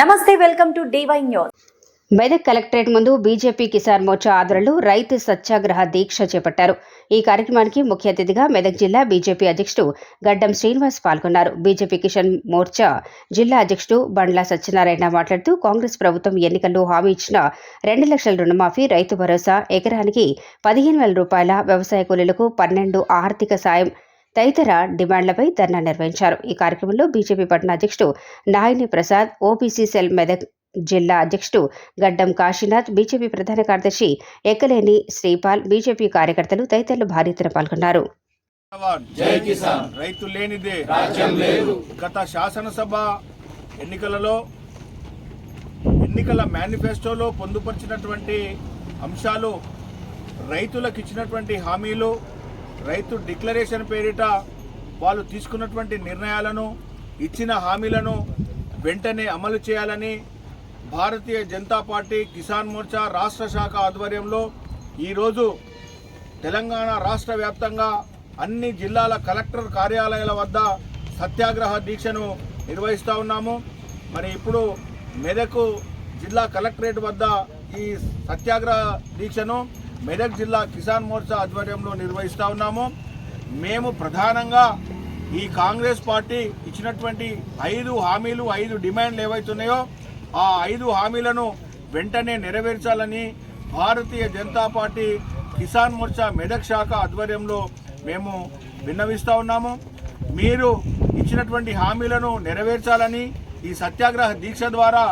నమస్తే welcome to D Y news. Medak collectorate ముందు BJP Kisan Morcha ఆధ్వర్యంలో రైతు సత్యాగ్రహ దీక్ష చేపట్టారు. ఈ కార్యక్రమానికి ముఖ్య అతిథిగా మెదక్ జిల్లా బీజేపీ అధ్యక్షుడు గడ్డం శ్రీనివాస్ పాల్గొన్నారు. బీజేపీ కిసాన్ మోర్చా జిల్లా అధ్యక్షుడు బండ్ల సత్యనారాయణ మాట్లాడుతూ కాంగ్రెస్ ప్రభుత్వం ఎన్నికల్లో హామీ ఇచ్చిన రెండు లక్షల రుణమాఫీ రైతు భరోసా ఎకరానికి పదిహేను వేల రూపాయల వ్యవసాయ కూలీలకు పన్నెండు ఆర్థిక సాయం తదితర డిమాండ్లపై ధర్నా నిర్వహించారు. ఈ కార్యక్రమంలో బీజేపీ పట్టణ అధ్యక్షుడు నాయిని ప్రసాద్ ఓబీసీ సెల్ మెదక్ జిల్లా అధ్యక్షుడు గడ్డం కాశీనాథ్ బీజేపీ ప్రధాన కార్యదర్శి ఎక్కలేని శ్రీపాల్ బీజేపీ కార్యకర్తలు తదితరులు భారీ ఎత్తున పాల్గొన్నారు. రైతు లేనిదే రాజ్యం లేదు. గత శాసనసభ ఎన్నికలలో ఎన్నికల మేనిఫెస్టోలో పొందుపరిచినటువంటి అంశాలు రైతులకు ఇచ్చినటువంటి హామీలు రైతు డిక్లరేషన్ పేరిట వాళ్ళు తీసుకున్నటువంటి నిర్ణయాలను ఇచ్చిన హామీలను వెంటనే అమలు చేయాలని భారతీయ జనతా పార్టీ కిసాన్ మోర్చా రాష్ట్ర శాఖ ఆధ్వర్యంలో ఈరోజు తెలంగాణ రాష్ట్ర వ్యాప్తంగా అన్ని జిల్లాల కలెక్టర్ కార్యాలయాల వద్ద సత్యాగ్రహ దీక్షను నిర్వహిస్తూ ఉన్నాము. మరి ఇప్పుడు మెదకు జిల్లా కలెక్టరేట్ వద్ద ఈ సత్యాగ్రహ దీక్షను మెదక్ జిల్లా కిసాన్ మోర్చా ఆధ్వర్యంలో నిర్వహిస్తూ ఉన్నాము. మేము ప్రధానంగా ఈ కాంగ్రెస్ పార్టీ ఇచ్చినటువంటి ఐదు హామీలు ఐదు డిమాండ్లు ఏవైతున్నాయో ఆ ఐదు హామీలను వెంటనే నెరవేర్చాలని భారతీయ జనతా పార్టీ కిసాన్ మోర్చా మెదక్ శాఖ ఆధ్వర్యంలో మేము విన్నవిస్తూ ఉన్నాము. మీరు ఇచ్చినటువంటి హామీలను నెరవేర్చాలని ఈ సత్యాగ్రహ దీక్ష ద్వారా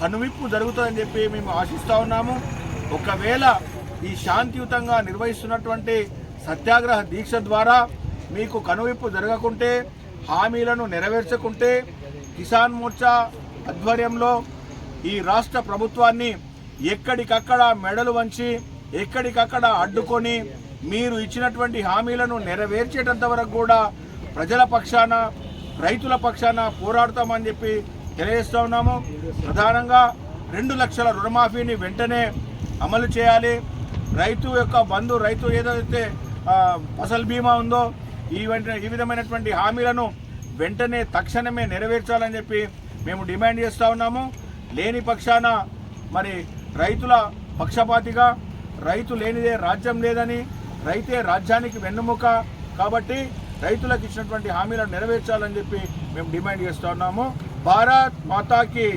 కనువిప్పు జరుగుతుందని చెప్పి మేము ఆశిస్తూ ఉన్నాము. ఒకవేళ ఈ శాంతియుతంగా నిర్వహిస్తున్నటువంటి సత్యాగ్రహ దీక్ష ద్వారా మీకు కనువిప్పు జరగకుంటే హామీలను నెరవేర్చకుంటే కిసాన్ మోర్చా ఆధ్వర్యంలో ఈ రాష్ట్ర ప్రభుత్వాన్ని ఎక్కడికక్కడ మెడలు వంచి ఎక్కడికక్కడ అడ్డుకొని మీరు ఇచ్చినటువంటి హామీలను నెరవేర్చేటంత వరకు కూడా ప్రజల పక్షాన రైతుల పక్షాన పోరాడతామని చెప్పి తెలియజేస్తూ ఉన్నాము. ప్రధానంగా రెండు లక్షల రుణమాఫీని వెంటనే అమలు చేయాలి. రైతు యొక్క బంధు రైతు ఏదైతే ఫసల్ బీమా ఉందో ఈ ఈ విధమైనటువంటి హామీలను వెంటనే తక్షణమే నెరవేర్చాలని చెప్పి మేము డిమాండ్ చేస్తూ ఉన్నాము. లేని పక్షాన మరి రైతుల పక్షపాతిగా రైతు లేనిదే రాజ్యం లేదని రైతే రాజ్యానికి వెన్నుముక కాబట్టి రైతులకు ఇచ్చినటువంటి హామీలను నెరవేర్చాలని చెప్పి మేము డిమాండ్ చేస్తూ ఉన్నాము. భారత్ మాతాకి